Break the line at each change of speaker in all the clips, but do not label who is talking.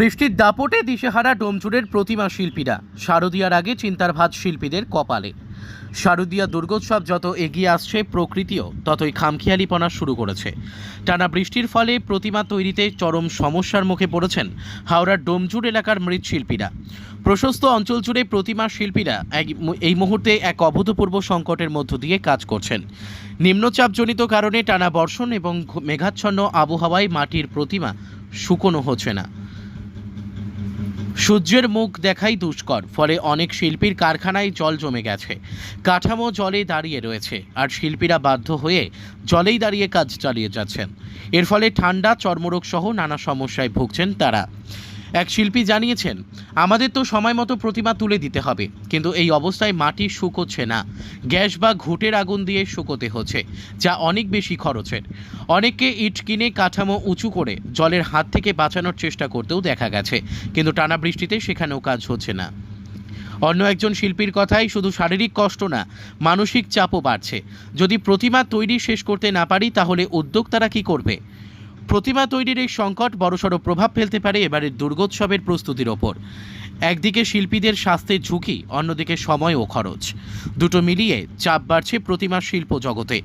বৃষ্টির দাপটে দিশেহারা ডোমজুড়ের প্রতিমা শিল্পীরা। শারদীয়ার আগে চিন্তার ভাত শিল্পীদের কপালে। শারদীয়া দুর্গোৎসব যত এগিয়ে আসছে, প্রকৃতিও ততই খামখেয়ালিপনা শুরু করেছে। টানা বৃষ্টির ফলে প্রতিমা তৈরিতে চরম সমস্যার মুখে পড়েছেন হাওড়ার ডোমজুড় এলাকার মৃৎশিল্পীরা। প্রশস্ত অঞ্চল জুড়ে প্রতিমা শিল্পীরা এই মুহূর্তে এক অভূতপূর্ব সংকটের মধ্য দিয়ে কাজ করছেন। নিম্নচাপজনিত কারণে টানা বর্ষণ এবং মেঘাচ্ছন্ন আবহাওয়ায় মাটির প্রতিমা শুকনো হচ্ছে না। সূর্যের মুখ দেখাই দুষ্কর, ফলে অনেক শিল্পীর কারখানায় জল জমে গেছে। কাঠামো জলে দাঁড়িয়ে রয়েছে, আর শিল্পীরা বাধ্য হয়ে জলেই দাঁড়িয়ে কাজ চালিয়ে যাচ্ছেন। এর ফলে ঠান্ডা, চর্মরোগ সহ নানা সমস্যায় ভুগছেন তারা। এক শিল্পী জানিয়েছেন, আমাদের তো সময় মতো প্রতিমা তুলে দিতে হবে, কিন্তু এই অবস্থায় মাটি শুকোচ্ছে না। গ্যাস বা ঘুটের আগুন দিয়ে শুকোতে হচ্ছে, যা অনেক বেশি খরচের। অনেককে ইট কিনে কাঠামো উঁচু করে জলের হাত থেকে বাঁচানোর চেষ্টা করতেও দেখা গেছে, কিন্তু টানা বৃষ্টিতে সেখানেও কাজ হচ্ছে না। অন্য একজন শিল্পীর কথাই শুধু শারীরিক কষ্ট না, মানসিক চাপও বাড়ছে। যদি প্রতিমা তৈরি শেষ করতে না পারি, তাহলে উদ্যোক্তারা কি করবে? প্রতিমা তৈরির এই সংকট বড়সড় প্রভাব ফেলতে পারে এবারের দুর্গোৎসবের প্রস্তুতির ওপর। একদিকে শিল্পীদের স্বাস্থ্যের ঝুঁকি অন্যদিকে সময় ও খরচ। দুটো মিলিয়ে চাপ বাড়ছে প্রতিমা শিল্প জগতে।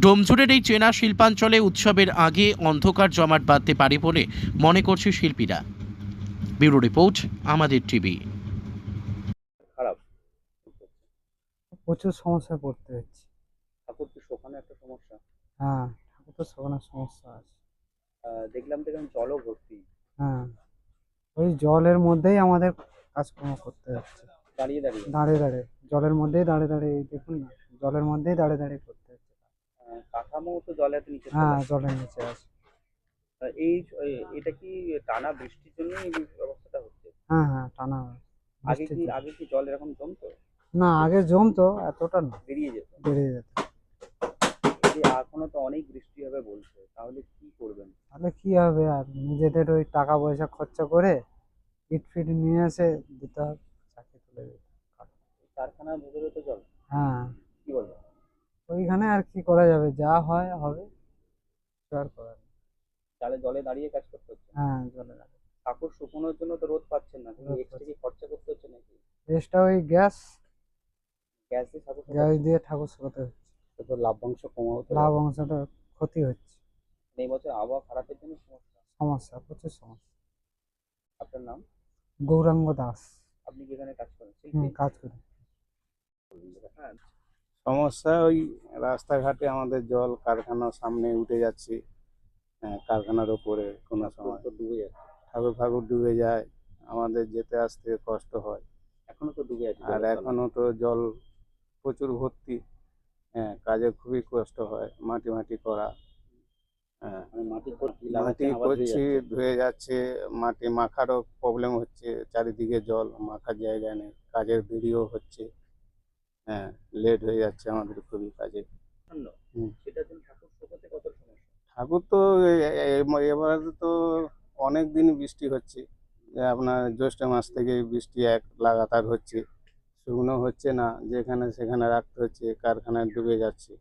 ডোমজুড়ের এই চেনা শিল্পাঞ্চলে উৎসবের আগে অন্ধকার জমাট বাঁধতে পারে বলে মনে করছে শিল্পীরা। ব্যুরো রিপোর্ট আমাদের টিভি।
প্রচুর সমস্যায় পড়তে হচ্ছে।
ঠাকুর কি শোকানো একটা সমস্যা?
হ্যাঁ ঠাকুর তো শোকানোর সমস্যা আছে।
দেখলাম দেখলাম জলও ভর্তি।
হ্যাঁ। ওই জলের মধ্যেই আমাদের কাজকর্ম করতে হচ্ছে।
দাঁড়িয়ে দাঁড়িয়ে।
দাঁড়িয়ে দাঁড়িয়ে। জলের মধ্যেই দাঁড়িয়ে দাঁড়িয়ে দেখুন না জলের মধ্যেই দাঁড়িয়ে দাঁড়িয়ে করতে হচ্ছে।
কাঠামো তো জলের নিচে
হ্যাঁ জলের নিচে আছে
এই এটা কি টানা বৃষ্টির জন্য এই অবস্থাটা হচ্ছে?
হ্যাঁ হ্যাঁ টানা
আগে কি আগে কি জল এরকম জমতো?
না আগে জমতো এতটা না।
বেরিয়ে যেত।
বেরিয়ে যেত।
এখনও তো অনেক বৃষ্টি হবে বলছে তাহলে কি করবেন?
তাহলে কি হবে আর? নিজেদের ওই টাকা পয়সা খরচা করে ইট ফিট নিয়ে এসে দিতে হবে চাকরি তুলে দিতে
কারখানার ভেতরে তো জল।
হ্যাঁ।
কি বলব
ওইখানে আর কি করা যাবে? যা হয় হবে আর করার।
তাহলে জলে দাঁড়িয়ে কাজ করতে হচ্ছে?
হ্যাঁ জলে লাগে
ঠাকুর শুকোনোর জন্য তো রোদ পাচ্ছেন না
রোদ
এক্সট্রা কি খরচা করতে হচ্ছে নাকি?
রেস্টটা ওই গ্যাস
গ্যাস দিয়ে ঠাকুর
গ্যাস দিয়ে ঠাকুর শুকাতে হচ্ছে।
শুকাতে তো লাভ্যাংশ কমাও তো?
লাভ অংশটা ক্ষতি হচ্ছে।
এই বছর আবহাওয়া খারাপের জন্য সমস্যা?
সমস্যা প্রচুর সমস্যা।
আপনার নাম?
গৌরাঙ্গ দাস।
আপনি কি এখানে কাজ করেন?
হুম,
শিল্পী
কাজ করি।
হ্যাঁ।
সমস্যা ওই রাস্তাঘাটে আমাদের জল কারখানার সামনে উঠে যাচ্ছে। হ্যাঁ, কারখানার ওপরে কোনো সময়।
তো ডুবে যাচ্ছে।
ঠাকুর ফাকুর ডুবে যায়। আমাদের যেতে আসতে কষ্ট হয়।
এখনও তো ডুবে আছে
আর
জলের তলায়।
এখনও তো জল প্রচুর ভর্তি। হ্যাঁ কাজে খুবই কষ্ট হয় মাটি মাটি করা। হ্যাঁ।
মানে মাটি করছি ধুয়ে যাচ্ছে।
মাটি মাখারও প্রবলেম হচ্ছে চারিদিকে জল মাখার জায়গা নেই কাজের দেরিও হচ্ছে। হ্যাঁ লেট হয়ে যাচ্ছে আমাদের খুবই কাজে।
ঠাকুর
তো এবারে তো অনেক দিন বৃষ্টি হচ্ছে। আপনার জ্যৈষ্ঠ মাস থেকে বৃষ্টি এক লাগাতার হচ্ছে। শুকনো হচ্ছে না যেখানে সেখানে রাখতে হচ্ছে কারখানায় ডুবে যাচ্ছে।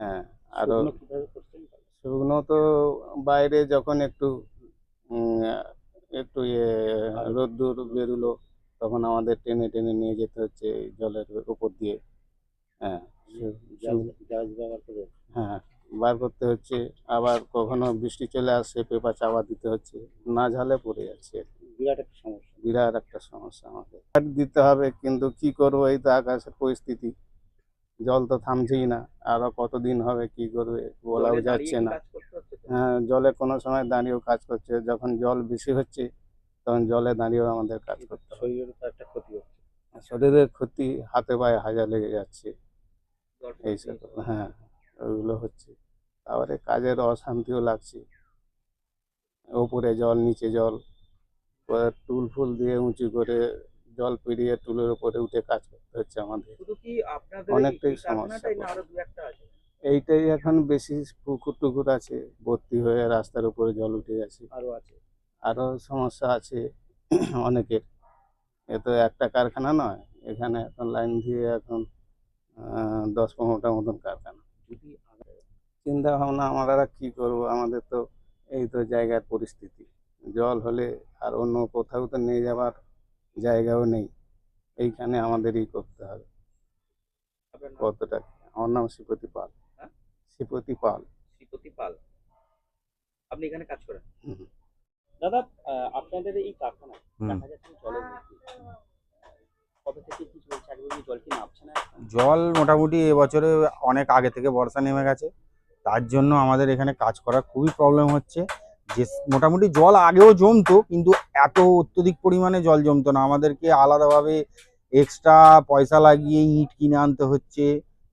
হ্যাঁ আরও
শুকনো
তো বাইরে যখন একটু একটু ইয়ে রোদ্দুর বেরোলো তখন আমাদের টেনে টেনে নিয়ে যেতে হচ্ছে জলের উপর দিয়ে। হ্যাঁ হ্যাঁ বার করতে হচ্ছে আবার কখনো বৃষ্টি চলে আসছে পেপার চাপা দিতে হচ্ছে না ঝালে পড়ে যাচ্ছে।
বিরাট একটা সমস্যা।
বিরাট একটা সমস্যা আমাদের। দিতে হবে কিন্তু কি করব এই তো আকাশের পরিস্থিতি। জল তো থামছেই না আরও কতদিন হবে কি করবে বলাও যাচ্ছে না? হ্যাঁ জলে কোনো সময় দাঁড়িয়েও কাজ করছে যখন জল বেশি হচ্ছে তখন জলে দাঁড়িয়েও আমাদের কাজ করতে হয়
শরীরের একটা ক্ষতি
শরীরের ক্ষতি হাতে পায়ে হাজা লেগে যাচ্ছে। এইসব হ্যাঁ ওইগুলো হচ্ছে। তারপরে কাজের অশান্তিও লাগছে। ওপরে জল নিচে জল টুল ফুল দিয়ে উঁচু করে জল পেরিয়ে টুলের উপরে উঠে কাজ করতে হচ্ছে আমাদের। অনেকটাই সমস্যা। এইটাই এখন বেশি পুকুর টুকুর আছে ভর্তি হয়ে রাস্তার উপরে জল উঠে গেছে। আরও সমস্যা আছে অনেকের। এ তো একটা কারখানা নয় এখানে এখন লাইন দিয়ে এখন দশ পনেরোটা মতন কারখানা। চিন্তা ভাবনা আমরা কি করব আমাদের তো এই তো জায়গার পরিস্থিতি। জল হলে আর অন্য কোথাও তো নিয়ে যাওয়ার জায়গাও নেই। এইখানে আমাদেরই করতে হবে। কতটা? আমার নাম শ্রীপতি পাল।
হ্যাঁ?
শ্রীপতি পাল।
শ্রীপতি পাল। আপনি এখানে কাজ করেন? দাদা আপনাদের এই কারখানায় দেখা যাচ্ছে জলের জল
মোটামুটি এবছরে অনেক আগে থেকে বর্ষা নেমে গেছে। তার জন্য আমাদের এখানে কাজ করা খুবই প্রবলেম হচ্ছে। যে মোটামুটি জল আগেও জমতো, কিন্তু এত অত্যধিক পরিমাণে জল জমতো না। আমাদেরকে আলাদাভাবে এক্সট্রা পয়সা লাগিয়ে ইট কিনে আনতে হচ্ছে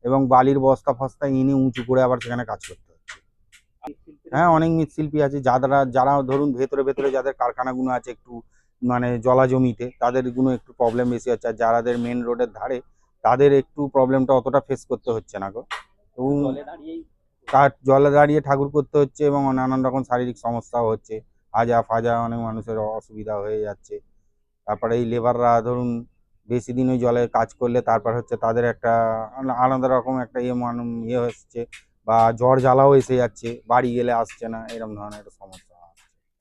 এবং বালির বস্তা ফস্তা এনে উঁচু করে আবার সেখানে কাজ করতে হচ্ছে। হ্যাঁ অনেক মৃৎশিল্পী আছে, যারা যারা ধরুন ভেতরে ভেতরে যাদের কারখানাগুলো আছে একটু মানে জলা জমিতে তাদেরগুলো একটু প্রবলেম বেশি হচ্ছে। আর যাদের মেন রোডের ধারে, তাদের একটু প্রবলেমটা অতটা ফেস করতে হচ্ছে না গো। কাঠ জলে দাঁড়িয়ে ঠাকুর করতে হচ্ছে এবং নানান রকম শারীরিক সমস্যাও হচ্ছে। হাজা ফাজা অনেক মানুষের অসুবিধা হয়ে যাচ্ছে। তারপরে এই লেবাররা ধরুন বেশি দিন ওই জলে কাজ করলে তারপর হচ্ছে তাদের একটা আলাদা রকম একটা ইয়ে মান ইয়ে হচ্ছে বা জ্বর জ্বালাও এসে যাচ্ছে বাড়ি গেলে আসছে না এরকম ধরনের একটা সমস্যা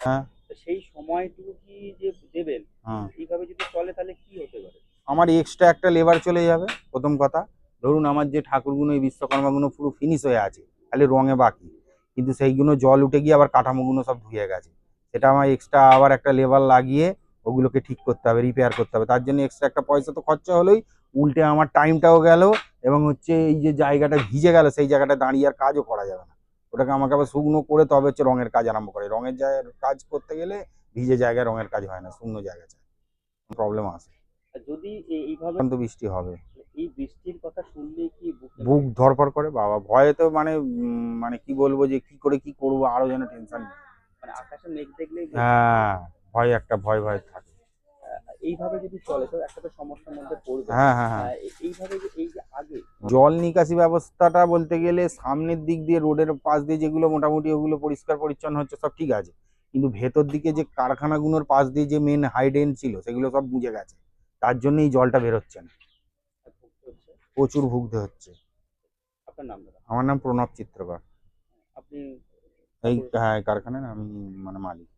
হ্যাঁ?
সেই সময়টুকু কি যে দেবেন
হ্যাঁ।
এইভাবে যদি চলে তাহলে কি হতে পারে?
আমার এক্সট্রা একটা লেবার চলে যাবে প্রথম কথা। ধরুন আমার যে ঠাকুরগুলো এই বিশ্বকর্মাগুলো পুরো ফিনিশ হয়ে আছে খালি রঙে বাকি। কিন্তু সেইগুলো জল উঠে গিয়ে আবার কাঠামোগুলো সব ধুয়ে গেছে। সেটা আমার এক্সট্রা আবার একটা লেবার লাগিয়ে ওগুলোকে ঠিক করতে হবে রিপেয়ার করতে হবে। তার জন্য এক্সট্রা একটা পয়সা তো খরচা হলোই। উল্টে আমার টাইমটাও গেল এবং হচ্ছে এই যে জায়গাটা ভিজে গেল সেই জায়গাটা দাঁড়িয়ে আর কাজও করা যাবে না। ওটাকে আমাকে আবার শুকনো করে তবে হচ্ছে রঙের কাজ আরম্ভ করে। রঙের জায়গার কাজ করতে গেলে ভিজে জায়গায় রঙের কাজ হয় না শুকনো জায়গা চাই। প্রবলেম আছে
যদি এইভাবে
বৃষ্টি হবে।
এই বৃষ্টির কথা শুনলে কি বুক
ধরপড় করে? বাবা ভয়ে তো মানে মানে কি বলব যে কি করে কি করব আরও যেন টেনশন
মানে আকাশে মেঘ দেখলেই
হ্যাঁ ভয় একটা ভয় ভয় থাকে।
এইভাবে যদি চলে তো একটা তো সমস্যার মধ্যে পড়বে।
হ্যাঁ হ্যাঁ হ্যাঁ।
এইভাবে এই যে আগে
জল নিকাশি ব্যবস্থাটা বলতে গেলে সামনের দিক দিয়ে রোডের পাশ দিয়ে যেগুলো মোটামুটি ওগুলো পরিষ্কার পরিচ্ছন্ন হচ্ছে সব ঠিক আছে। কিন্তু ভেতর দিকে যে কারখানাগুলোর পাশ দিয়ে যে মেন হাইডেন ছিল সেগুলো সব বুঝে গেছে। তার জন্য এই জলটা বেরোচ্ছে না। প্রচুর ভুগতে হচ্ছে।
আপনার নাম দাদা?
আমার নাম প্রণব চিত্রকর।
আপনি
এই হ্যাঁ কারখানার আমি মানে মালিক।